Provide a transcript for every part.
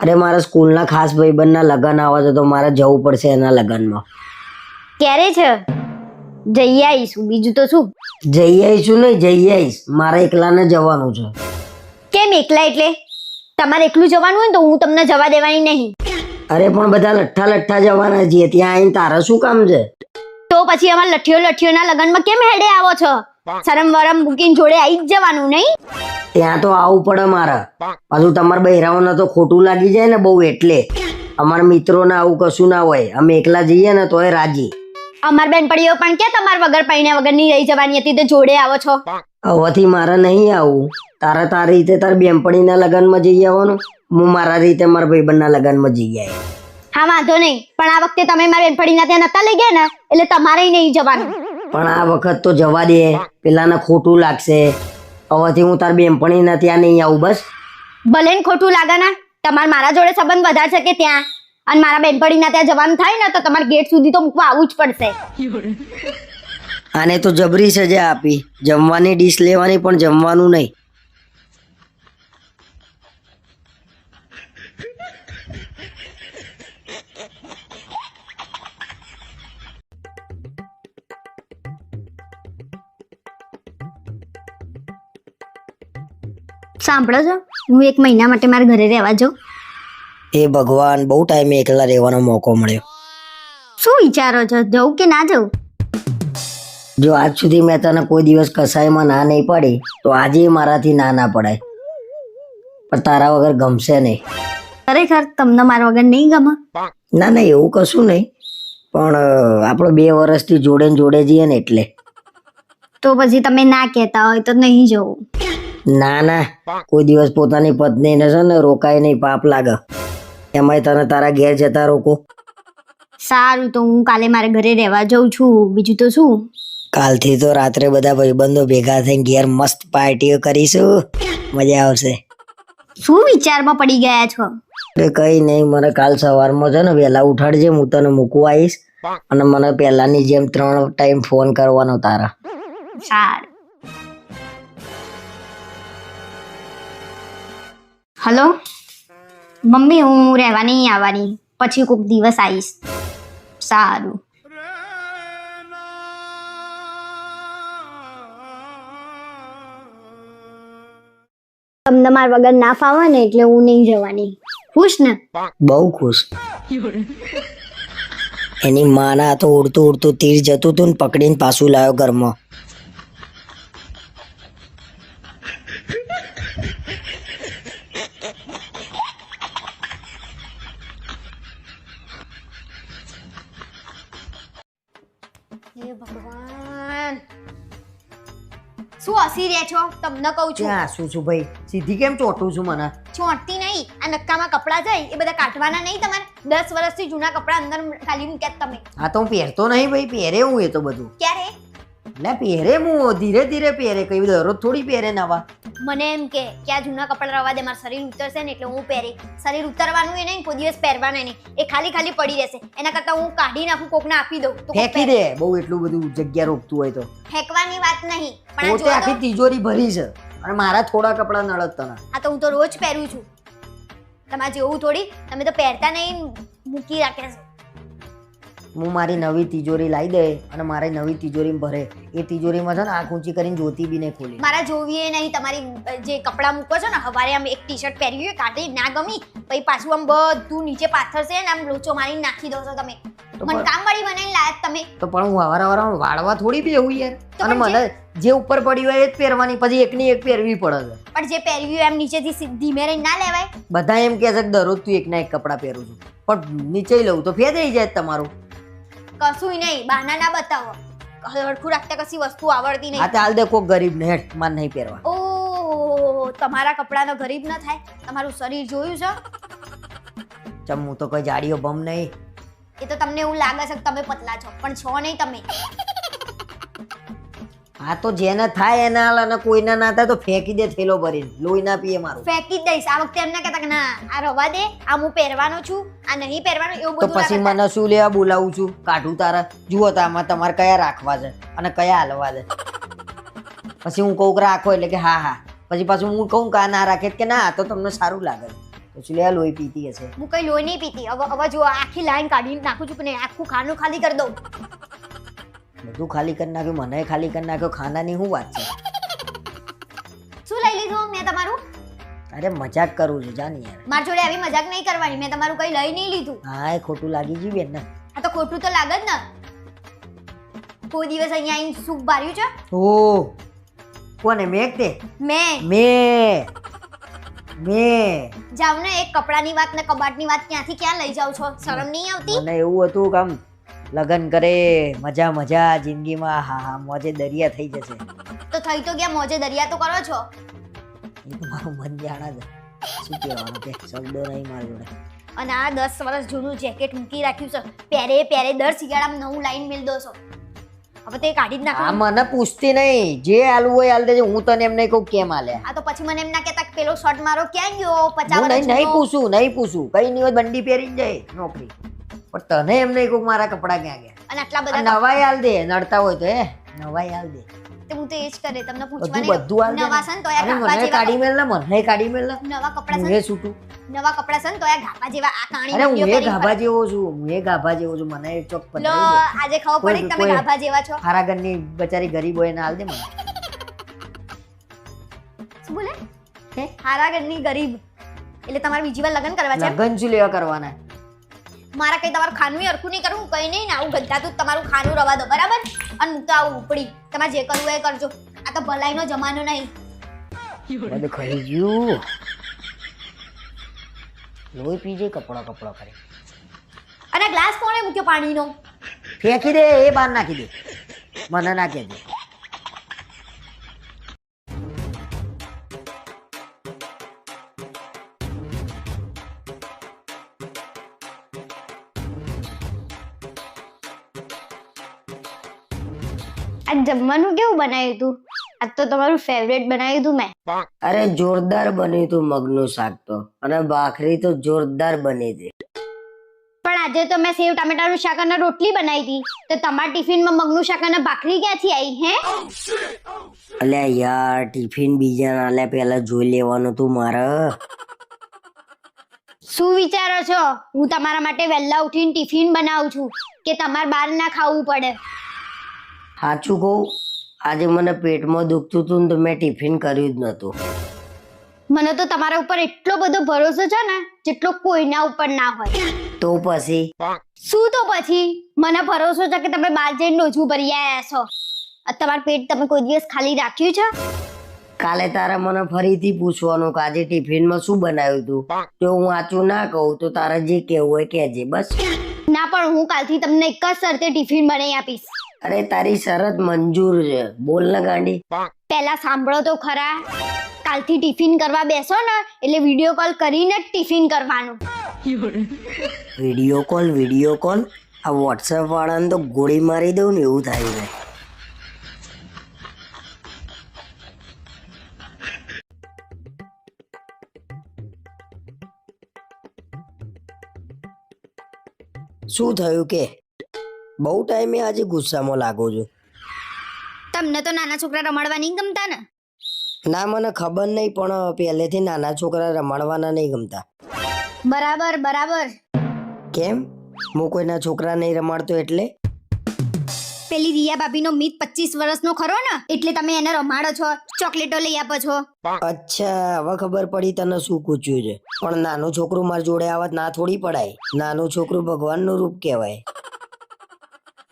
અરે મારા સ્કૂલના ખાસ ભાઈબંધના લગ્ન આવે છે તો મારે જવું પડશે એના લગ્નમાં. ક્યારે છે? જઈ આવીશું. બીજું તો શું? જઈ આવીશું નહીં જઈ આવીશ. મારે એકલાને જવાનું છે. કેમ એકલા એટલે? તમારે એકલું જવાનું હોય ને તો હું તમને જવા દેવાની નહીં. અરે પણ બધા લઠ્ઠા લઠ્ઠા જવાના છીએ. ત્યાં આવીને તારે શું કામ છે? તો પછી અમારા લઠ્ઠીઓ લઠ્ઠીઓના લગ્નમાં કેમ હેડે આવો છો? શરમ વરમ મૂકીને જોડે આવી જ જવાનું નહીં? ત્યાં તો આવવું પડે મારે. પાછું તમારા બહેરાઓને તો ખોટું લાગી જાય ને બહુ એટલે. અમારા મિત્રોને આવું કશું ના હોય. અમે એકલા જઈએ ને તોય રાજી. અમાર બેનપણીઓ પણ કે તમાર વગર પૈણ્યા વગરની રહી જવાની હતી? તો જોડે આવો છો. હવેથી મારે નહીં આવું. તારે તારી રીતે તારી બેનપણીના લગ્નમાં જઈ આવવાનું? હું મારા રીતે મારા ભાઈબંધના લગ્નમાં જઈ આવે હા વાંધો નહીં. પણ આ વખતે તમે મારા બેનપણીના ત્યાં નતા લઈ ગયા ને? એટલે તમારે નહીં જવાનું. પણ આ વખત તો જવા દે. પેલાને ખોટું લાગશે. હવેથી હું તારી બેનપણીના ત્યાં નહીં આવું બસ. ભલે ને ખોટું લાગે ને તમારે મારા જોડે સંબંધ વધારે છે કે ત્યાં? અને મારા બેનપણીના ત્યાં જવાનું થાય ને તો તમારે ગેટ સુધી તો મૂકવા આવવું જ પડશે. આને તો જબરી સજા આપી. જમવાની ડીશ લેવાની પણ જમવાનું નહીં. સાંભળો છો. હું એક મહિના માટે મારા ઘરે રહેવા જાઉં. એ ભગવાન બહુ ટાઈમે એકલા રહેવાનો મોકો મળ્યો. શું વિચારો છો? જવું કે ના જવું જો આજ સુધી મેં તને કોઈ દિવસ કસાયમાં ના નહીં પડી તો આજે મારાથી ના ના પડાય. પણ તારા વગર ગમશે નહીં. ખરેખર તમને મારા વગર નહીં ગમે? ના ના એવું કશું નહીં. પણ આપણે બે વર્ષથી જોડે ને જોડે જઈએ ને એટલે. તો પછી તમે ના કહેતા હોય તો નહીં જવું. ના ના. કોઈ દિવસ પોતાની પત્નીને છે ને રોકાય નહીં પાપ લાગે. એમાંય તને તારા ઘેર જતા રોકો. સારું તો હું કાલે મારા ઘરે રહેવા જાઉં છું. બીજું તો શું? કાલથી તો રાત્રે બધા ભાઈબંધો ભેગા થઈને ઘેર મસ્ત પાર્ટીઓ કરીશું. મજા આવશે. શું વિચારમાં પડી ગયા છો? અરે કઈ નહીં મને કાલ સવારમાં છે ને વહેલા ઉઠાડજે હું તને મૂકવા આવીશ. અને મને પહેલાની જેમ ત્રણ ટાઈમ ફોન કરવાનો તારા. સારું. હલો? મમ્મી હું રહેવા નહીં આવવાની. પછી કોઈક દિવસ આવીશ. સારું. તમને માર વગર ના ફાવે ને એટલે હું નહીં જવાની. ખુશ ને? બહુ ખુશ. એની માના તો ઉડતું ઉડતું તીર જતું હતું ને પકડીને પાછું લાવ્યો ઘરમાં. હે ભગવાન. શું હસી રહ્યા છો? તમને કહું છું. ક્યાં શું છું ભાઈ? સીધી કેમ ચોટું છું મને? ચોંટતી નહીં. આ નક્કામાં કપડાં જાય એ બધા કાઢવાના નહીં તમારે? દસ વર્ષથી જૂના કપડાં અંદર ખાલી મૂક્યા તમે. હા તો હું પહેરતો નહીં ભાઈ પહેરે હું એ તો બધું. ક્યારે? એટલે પહેરે હું ધીરે ધીરે પહેરે કઈ દરરોજ થોડી પહેરે નવા. મને એમ કે કે આ જૂના કપડાં રવા દે મારું શરીર ઉતરશે ને એટલે હું પહેરી. શરીર ઉતરવાનું એ નહીં કોઈ દિવસ પહેરવાના નહીં. એ ખાલી ખાલી પડી રહેશે. એના કરતાં હું કાઢી નાખું કોકને આપી દઉં. તો ફેંકી દે બહુ એટલું બધું જગ્યા રોકતું હોય તો. ફેંકવાની વાત નહીં પણ પોતે જો આખી તિજોરી ભરી છે. અને મારા થોડા કપડા નળત તને. આ તો હું તો રોજ પહેરું છું. તમારે જેવું થોડી તમે તો પહેરતા નહીં મૂકી રાખ્યા છો. હું મારી નવી તિજોરી લાવી દે અને મારી નવી તિજોરી ભરે. એ તિજોરીમાં છે ને આંખ ઊંચી કરીને જોતી બી નહીં ખોલી. મારા જોવી નહીં તમારી જે કપડાં મૂકો છો ને હવારે આમ એક ટી શર્ટ પહેરવી હોય કાઢી ના ગમી પછી પાછું આમ બધું નીચે પાથરશે ને આમ લોચો મારી નાખી દો છો તમે. મને કામવાળી બનાવીને લાયા તમે. તો પણ હું અવાર અવાર વાળવા થોડી બી એવું યાર. અને મને જે ઉપર પડ્યું હોય એ જ પહેરવાની પછી એકની એક પહેરવી પડે છે. પણ જે પહેરવી હોય એમ નીચેથી ધીમે રહી ના લેવાય. બધા એમ કહે છે કે દરરોજ તું એકના એક કપડાં પહેરું છું. પણ નીચે લઉં તો ફેદાઈ જાય તમારું. કશુંય નહીં બહાના ના બતાવો હળખું રાખતા કશી વસ્તુ આવડતી આ નહીં તો હાલ દે કોક ગરીબ ને હેઠ માર નહીં પહેરવા. ઓ તમારા કપડાનો ગરીબ ન થાય. તમારું શરીર જોયું છે? ચમ હું તો કોઈ જાડીઓ બમ નહીં. એ તો તમને એવું લાગે છે કે તમે પતલા છો પણ છો નહીં તમે. આ તો જેને થાય એના હાલ અને કોઈને ના થાય તો ફેંકી દે થેલો ભરીને. લોહી ના પીએ મારું. ફેંકી જ દઈશ. આ વખતે એમને કહેતા કે ના આ રવા દે આ હું પહેરવાનો છું આ નહીં પહેરવાનો એવું તો બધું ના પછી કરતા. મને શું લેવા બોલાવું છું? કાઢું તારા. જુઓ તો આમાં તમારે કયા રાખવા છે અને કયા હાલવા છે. પછી હું કહું કે રાખો એટલે કે હા હા. પછી પાછું હું કહું કે આ ના રાખે કે ના આ તો તમને સારું લાગે. પછી લે લોહી પીતી હશે. હું કઈ લોહી નહીં પીતી. હવે હવે જો આખી લાઈન કાઢીને નાખું છું પણ આખું ખાનું ખાલી કરી દઉં. બધું ખાલી કરી નાખ્યું મને ખાલી કરી નાખ્યો ખાનાની શું વાત છે? શું લઈ લીધું મેં તમારું? અરે મજાક કરું છું જાન યાર. મારી જોડે આવી મજાક નહીં કરવાની મેં તમારું કઈ લઈ નહીં લીધું. હા એ ખોટું લાગી ગયું બેન ને. આ તો ખોટું તો લાગે જ ને. કોઈ દિવસ અહીંયા આવીને સુખ બાર્યું છે? ઓ કોને મેં તે મેં. મેં. મેં. જાવ ને એક કપડાની વાત ને કબાટની વાત ક્યાંથી ક્યાં લઈ જાવ છો? શરમ નહીં આવતી? મને એવું હતું કે આમ લગન કરે મજા મજા જિંદગીમાં હા હા મોજે દરિયા થઈ જશે. તો થઈ તો ગયા મોજે દરિયા તો કરો છો? એ તો મારું મન જાણા છે. શું કહેવાનું કે શબ્દો નહીં મારી જોડે. અને આ દસ વર્ષ જૂનું જેકેટ મૂકી રાખ્યું છે. પહેરે પહેરે દર શિયાળામાં નવું લાઈન મેળ દો છો. હવે તે કાઢી જ આ મને પૂછતી નહીં. જે આલવું હોય દેજે. હું તને એમ નહીં કહું કેમ આલે. આ તો પછી મને એમ ના કહેતા કે પેલો શર્ટ મારો ક્યાં ગયો? પચાસ નહીં નહીં પૂછું નહીં પૂછું. કઈ નહીં હોય બંડી પહેરી જાય. નોકરી. પણ તને એમ નહીં કહું મારા કપડા ક્યાં ગયા. અને આટલા બધા નવાઈ હાલ દે નડતા હોય તો હે નવાઈ હાલ દે. તો હું તો એ જ કરે તમને પૂછવાની બધું હાલ દે નવા છે તો આ મને કાઢી મેલ ને મને કાઢી મેલ ને. નવા કપડા હું છૂટું નવા કપડા છે તો આ ગાભા જેવા આ કાણી અરે હું એ ગાભા જેવો છું હું એ ગાભા જેવો છું મને ચોક લો આજે ખબર પડી કે તમે ગાભા જેવા છો. હારા ઘરની બચારી ગરીબ હોય એને હાલ દે મને. શું બોલે? હે? ગરીબ. એટલે તમારે બીજી વાર લગ્ન કરવા છે? એમ? શું લેવા કરવાના? મારા કઈ તમારું ખાનું અરખું નહીં કરું કઈ નહીં ને આવું ગંધાતું તું તમારું ખાનું રવા દો બરાબર? અને હું તો આવું ઉપડી તમારે જે કરવું એ કરજો. આ તો ભલાઈનો જમાનો નહીં. બધું ખાઈ ગયું. લોહી પીજે કપડો કપડો કરે. અને ગ્લાસ કોણે મૂક્યો પાણીનો? ફેંકી દે એ બહાર નાખી દે. મને નાખી દે જમવાનું કેવું બનાવ્યું તું? આજ તો તમારું ફેવરેટ બનાવ્યું તું મેં. અરે જોરદાર બન્યું તું મગનું શાક તો. અને ભાખરી તો જોરદાર બની હતી. પણ આજે તો મેં સેવ ટામેટાનું શાક અને રોટલી બનાવી હતી. તો તમારા ટિફિનમાં મગનું શાક અને ભાખરી ક્યાંથી આવી હે? અલ્યા યાર ટિફિન બીજા ના લે પેલા જોઈ લેવાનું તું મારે. શું વિચારો છો? હું તમારા માટે વહેલા ઉઠીને ટિફિન બનાવું છું કે તમારે બહાર ના ખાવું પડે. સાચું કહું આજે મને પેટમાં દુખતું હતું ને તો મેં ટિફિન કર્યું જ નતું મને તો તમારા ઉપર એટલો બધો ભરોસો છે ને જેટલો કોઈના ઉપર ના હોય. તો પછી? શું તો પછી? મને ભરોસો છે કે તમે બહાર જઈને રોજુ ભરી આવ્યા છો. તમારું પેટ તમે કોઈ દિવસ ખાલી રાખ્યું છે? કાલે તારે મને ફરીથી પૂછવાનું કે આજે ટિફિનમાં શું બનાવ્યું તું? જો હું આચું ના કહું તો તારે જે કહેવું હોય કહેજે બસ. ના પણ હું કાલથી તમને એક જ શરતે ટિફિન બનાવી આપીશ. અરે તારી શરત મંજૂર છે. બોલ ને ગાંડી. પહેલા સાંભળો તો ખરા. કાલથી ટિફિન કરવા બેસો ને એટલે વીડિયો કોલ કરીને જ ટિફિન કરવાનું. વીડિયો કોલ વીડિયો કોલ આ વોટ્સએપ વાળાને તો ગોળી મારી દઉં ને એવું થાય છે. શું થયું કે? બહુ ટાઈમે આજે ગુસ્સામાં લાગો છું. તમને તો નાના છોકરા રમાડવા નહીં ગમતા ને? ના મને ખબર નહીં પણ પહેલેથી નાના છોકરા રમાડવાના નહીં ગમતા. બરાબર બરાબર. કેમ? હું કોઈના છોકરા નહીં રમાડતો એટલે? પેલી રિયા ભાભીનો મિત પચીસ વર્ષનો ખરો ને? એટલે તમે એને રમાડો છો ચોકલેટો લઈ આપો છો. અચ્છા હવે ખબર પડી તને શું પૂછ્યું છે. પણ નાનું છોકરું મારી જોડે આવત ના થોડી પડાય. નાનું છોકરું ભગવાનનું રૂપ કહેવાય.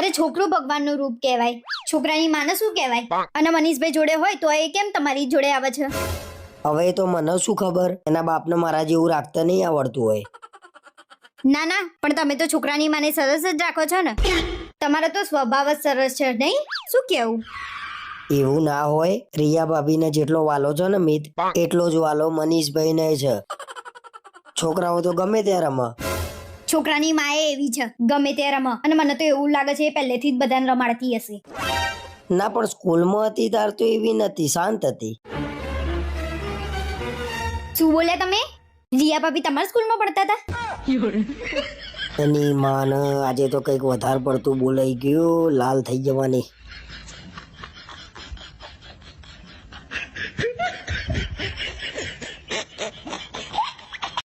અરે છોકરું ભગવાનનું રૂપ કહેવાય. છોકરાની માને શું કહેવાય? અને મનીષભાઈ જોડે હોય તો એ કેમ તમારી જોડે આવે છે? હવે તો મને શું ખબર? એના બાપને મારા જેવું રાખતા નહીં આવડતું હોય. ના ના પણ તમે તો છોકરાની માને સરસ જ રાખો છો ને. તમારો તો સ્વભાવ જ સરસ છે નહીં? શું કેવું? એવું ના હોય. રિયા ભાભીને જેટલો વાલો છે ને મિત એટલો જ વાલો મનીષભાઈને છે. છોકરાઓ તો ગમે ત્યાં રમે છોકરાની માએ એવી છે ગમે તે રમ. અને મને તો એવું લાગે છે એ પહેલેથી જ બધાને રમાડતી હશે. ના પણ સ્કૂલમાં હતી તાર તો એવી નથી શાંત હતી. શું બોલ્યા તમે? રિયા ભાભી તમારા સ્કૂલમાં પડતા હતા? એની માને આજે તો કંઈક વધારે પડતું બોલાઈ ગયું લાલ થઈ જવાની.